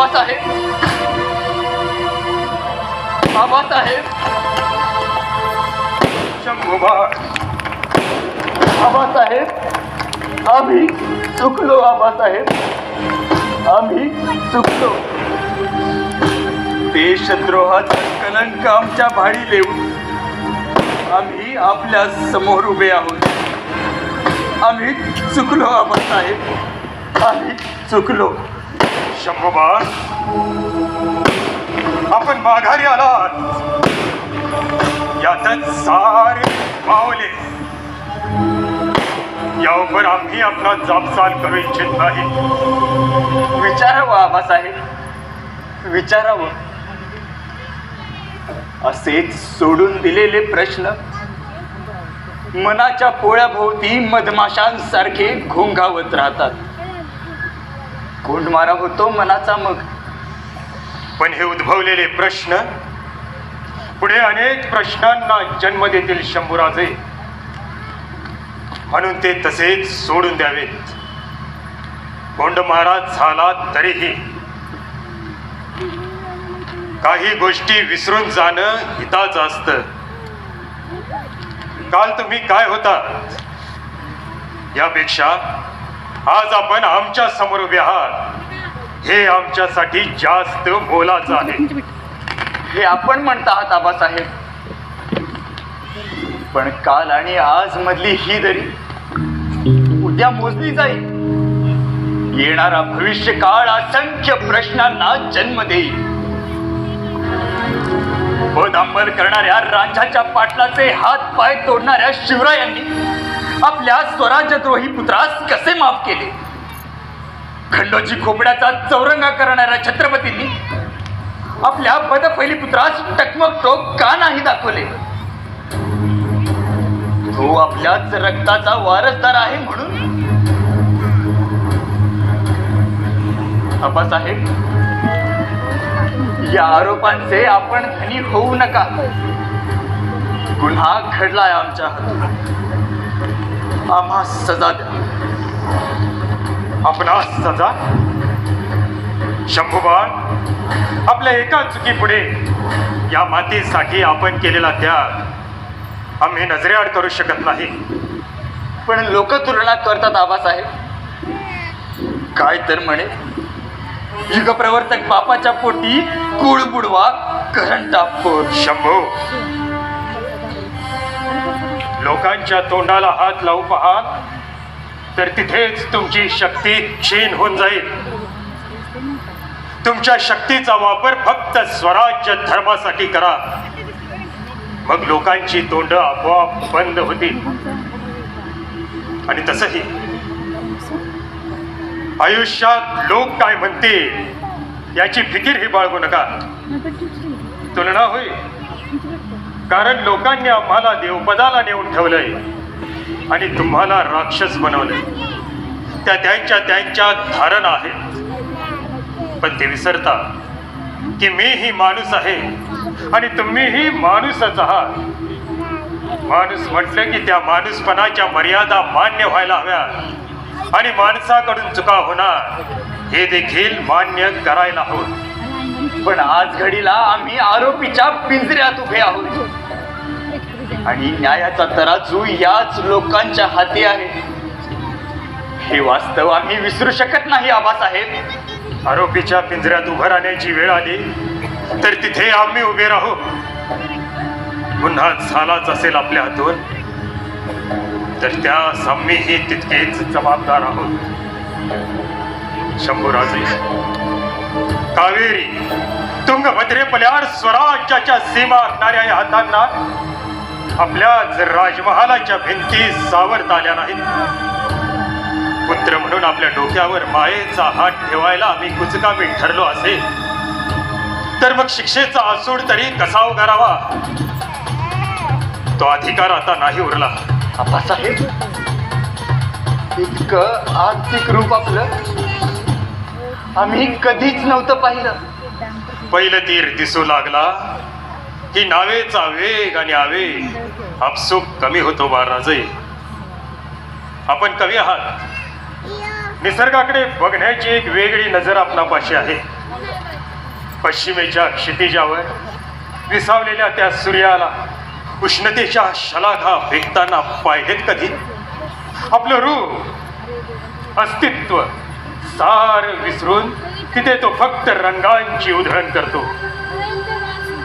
बाबासाहेब बाबासाहेब शंभोबा. बाबासाहेब आम्ही चुकलो बाबासाहेब आम्ही चुकलो. देशद्रोहाचा कलंक आमच्या भाडी लेऊन आम्ही आपल्यासमोर उभे आहोत. आम्ही चुकलो बाबासाहेब आम्ही चुकलो. शंभोबा आपण माघारी आलात. यातच सारे मावले यावर आम्ही आपला जापसाल करू इच्छित नाही. विचारावं आबासाहेब. विचारावं. असेच सोडून दिलेले प्रश्न. मनाच्या पोळ्याभोवती मधमाशांसारखे घोंघावत राहतात. कोंडमारा होतो मनाचा मग. पण हे उद्भवलेले प्रश्न पुढे अनेक प्रश्नांना जन्म देतील शंभूराजे. म्हणून ते तसेच सोडून द्यावेत. कोंड महाराज झाला तरीही. काही गोष्टी विसरून जाणं हिताच असतं. काल तुम्ही काय होता? यापेक्षा आज आपण आमच्यासमोर उभे आहात. हे आमच्यासाठी जास्त मोलाचं आहे. हे आपण म्हणता आहात आबासाहेब. पण काल आणि आज मधली ही दरी उद्या मोजली जाईल. येणारा भविष्य काळ असंख्य प्रश्नांना जन्म देईल. पद अंमल करणाऱ्या राजाच्या पाटलाचे हात पाय तोडणाऱ्या शिवरायांनी आपल्या स्वराज्यद्रोही पुत्रास कसे माफ केले? खंडोजी खोबड्याचा चौरंगा करणाऱ्या छत्रपतींनी आपल्या पदफैली पुत्रास टकमक टोक का नाही दाखवले? तो आपल्याच रक्ताचा वारसदार आहे म्हणून? आबासाहेब या आरोपांचे आपण धनी होऊ नका. गुन्हा घडलाय आमच्या हातून. आम्हा सजा द्या आपणास सजा शंभूबाण आपल्या एका चुकीपुढे या मातीसाठी आपण केलेला त्याग आम्ही नजरेआड करू शकत नाही. पण लोक तुलना करतात आबासाहेब. काय तर म्हणे. युगप्रवर्तक बापाच्या पोटी कुळ बुडवा करंटा पोट शंभू लोकांच्या तोंडाला हात लावू पहा तर तिथेच तुमची शक्ती क्षीण होऊन जाईल. तुमच्या शक्तीचा वापर फक्त स्वराज्य धर्मासाठी करा. मग लोकांची तोंड आपोआप बंद होतील. आणि तसही आयुष्यात लोक काय म्हणतील याची फिकीर ही बाळगू नका. तुलना होईल. कारण लोकांनी आम्हाला देवपदाला नेऊन ठेवलंय. आणि तुम्हाला राक्षस बनवलंय. त्या त्यांच्या त्यांच्या धारणा आहेत. पण ते विसरता की मीही माणूस आहे. आणि तुम्हीही माणूसच आहात. माणूस म्हटलं की त्या माणूसपणाच्या मर्यादा मान्य व्हायला हव्या आणि माणसाकडून चुका होणार हे देखील मान्य करायला हवं. पण आज घडीला आम्ही आरोपीच्या पिंजऱ्यात उभे आहोत. आणि न्यायाचा तराजू याच लोकांच्या हाती आहे. हे वास्तव आम्ही विसरू शकत नाही आबासाहेब. आरोपीच्या पिंजऱ्यात उभं राहण्याची वेळ आली तर तिथे आम्ही उभे राहू. गुन्हा झालाच असेल आपल्या हातून तर त्यास आम्हीही तितकेच जबाबदार आहोत. शंभूराजे कावेरी तुंगभद्रे पल्यार स्वराज्याच्या सीमा आखणाऱ्या या हातांना आपल्याच राजमहालाच्या भिंती सावरता आल्या नाहीत. पुत्र म्हणून आपल्या डोक्यावर मायेचा हात ठेवायला आम्ही कुचकामी ठरलो असेल तर मग शिक्षेचा आसूड तरी कसा उगारावा? तो अधिकार आता नाही उरला. आबासाहेब इतकं आर्थिक रूप आपलं आम्ही कधीच नव्हतं पाहिलं. पहिलं तीर दिसू लागला की नावेचा वेग आणि आवेग आपसूक कमी होतो बाळराजे आपण कवी आहात. निसर्गाकडे बघण्याची एक वेगळी नजर आपणापाशी आहे. पश्चिमेच्या क्षितिजावर विसावलेल्या त्या सूर्याला उष्णतेच्या शलाघा फेकताना पाहिलेत कधी. आपलं रूप अस्तित्व सार विसरून तिथे तो फक्त रंगांची उधळण करतो.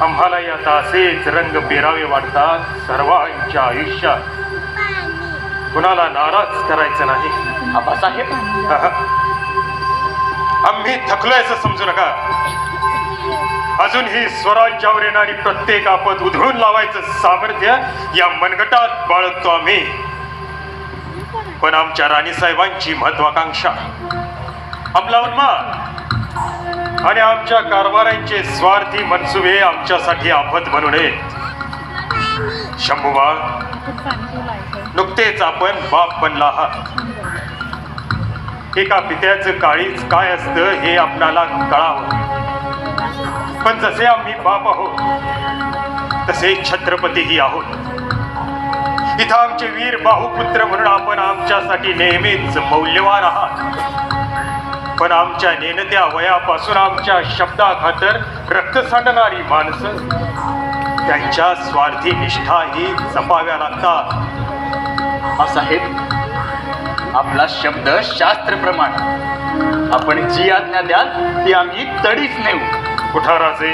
आम्हाला यात असेच रंग पेरावे वाटतात सर्वांच्या आयुष्यात. कुणाला नाराज करायचं नाही. आबासाहेब. आम्ही थकलोय असं समजू नका. अजूनही स्वराज्यावर येणारी प्रत्येक आपत उधळून लावायचं सामर्थ्य या मनगटात बाळगतो आम्ही. पण आमच्या राणीसाहेबांची महत्वाकांक्षा. आपला उन्माद. आणि आमच्या कारभारांचे स्वार्थी मनसुबे आमच्यासाठी आफत बनू नयेत. शंभूबाळ नुकतेच आपण बाप बनला आहात. एका पित्याचं काळीच काय असतं हे आपणाला कळावं. पण जसे आम्ही बाप आहोत तसे छत्रपतीही आहोत. इथं आमचे वीर बाहुपुत्र म्हणून आपण आमच्यासाठी नेहमीच मौल्यवान आहात. पण आमच्या नेनत्या वयापासून आमच्या शब्दाखातर रक्त सांडणारी माणसं त्यांच्या स्वार्थी निष्ठा ही जपाव्या लागतात. आबासाहेब आपला शब्द शास्त्रप्रमाण. आपण जी आज्ञा द्याल ती आम्ही तडीच नेऊ. कुठाराचे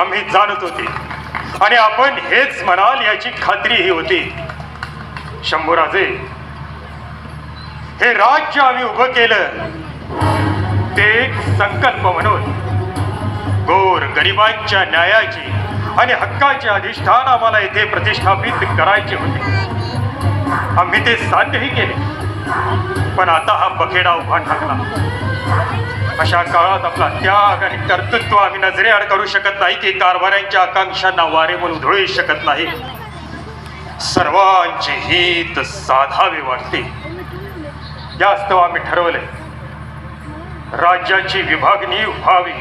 आम्ही जाणत होते. आणि आपण हेच म्हणाल याची खात्रीही होती. शंभूराजे हे राज्य आम्ही उभं केलं ते एक संकल्प म्हणून. गोर गरिबांच्या न्यायाची आणि हक्काचे अधिष्ठान आम्हाला इथे प्रतिष्ठापित करायचे होते. आम्ही ते साध्यही केले पण आता हा बखेडा उभा ठाकला. अशा काळात आपला त्याग आणि कर्तृत्व आम्ही नजरेआड करू शकत नाही की कारभाऱ्यांच्या आकांक्षांना वारे म्हणून धुळू शकत नाही. सर्वांचे हित साधावे वाटते. यास्तव आम्ही ठरवलंय राज्याची विभागणी व्हावी.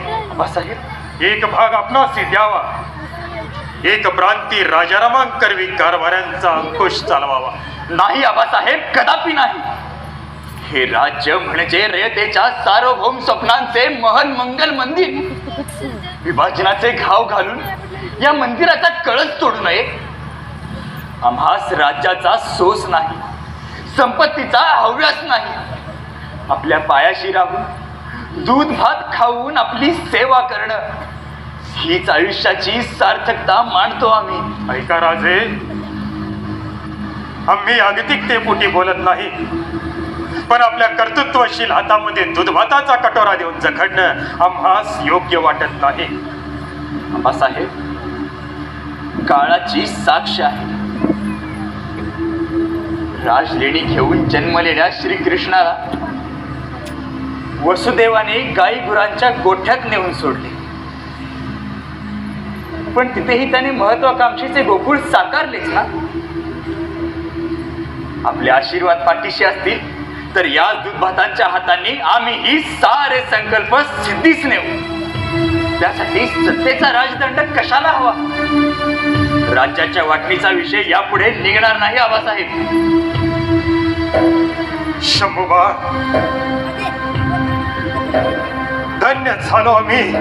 एक भाग आपणासी द्यावा. एक प्रांती राजारामांकरवी कारभाऱ्यांचा अंकुश चालवावा. नाही आबासाहेब कदापि नाही. हे राज्य म्हणजे रयतेच्या सार्वभौम स्वप्नांचे महन मंगल मंदिर. विभाजनाचे घाव घालून या मंदिराचा कळस तोडू नये. आम्हास राज्याचा सोस नाही. संपत्तीचा हव्यास नाही. आपल्या पायाशी राहून दूध भात खाऊन आपली सेवा करणं हीच आयुष्याची सार्थकता मानतो आम्ही. ऐका राजे आम्ही अगतिकतेपोटी बोलत नाही. पण आपल्या कर्तृत्वशील हातामध्ये दुधभाताचा कटोरा देऊन जखडणं आम्हास योग्य वाटत नाही. आबासाहेब काळाची साक्ष आहे. राजलेणी घेऊन जन्मलेल्या श्रीकृष्णाला वसुदेवाने गाई गुरांच्या गोठ्यात नेऊन सोडले. पण तिथेही त्याने महत्वाकांक्षीचे गोकुळ साकारलेच ना. आपले आशीर्वाद पाठीशी असतील तर या दुधभातांच्या हातांनी आम्ही ही सारे संकल्प सिद्धीच नेऊ. त्यासाठी सत्तेचा राजदंड कशाला हवा? राज्याच्या वाटणीचा विषय यापुढे निघणार नाही आबासाहेब. शंभूबा. धन्य झालो आम्ही.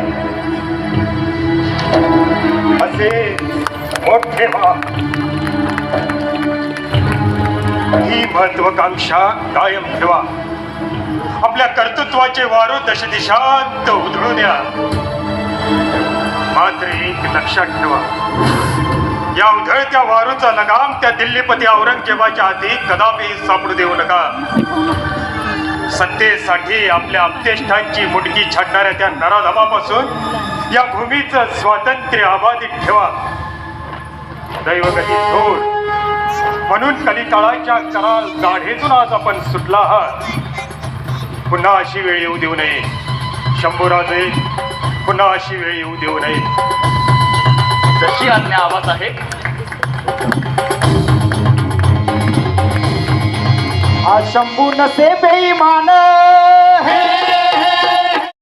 असे मोठे व्हा ही महत्वाकांक्षा कायम ठेवा. आपल्या कर्तृत्वाचे वारू दशदिशांत उधळू द्या मात्र एक लक्षात ठेवा. या उधळत्या वारूचा लगाम त्या दिल्लीपती औरंगजेबाच्या हाती कदापि सापडू देऊ नका. सत्तेसाठी आपल्या अपतेष्टांची मुटकी छाडणाऱ्या त्या नराधमापासून या भूमीचं स्वातंत्र्य अबाधित ठेवा. दैवगती थोर म्हणून कलिकाळाच्या कराल गाढेतून आज आपण सुटला आहात. पुन्हा अशी वेळ येऊ देऊ नये. शंभूराजे पुन्हा अशी वेळ येऊ देऊ नये. जशी आज्ञा आबासाहेब हा शंभू नसे बेईमान हे,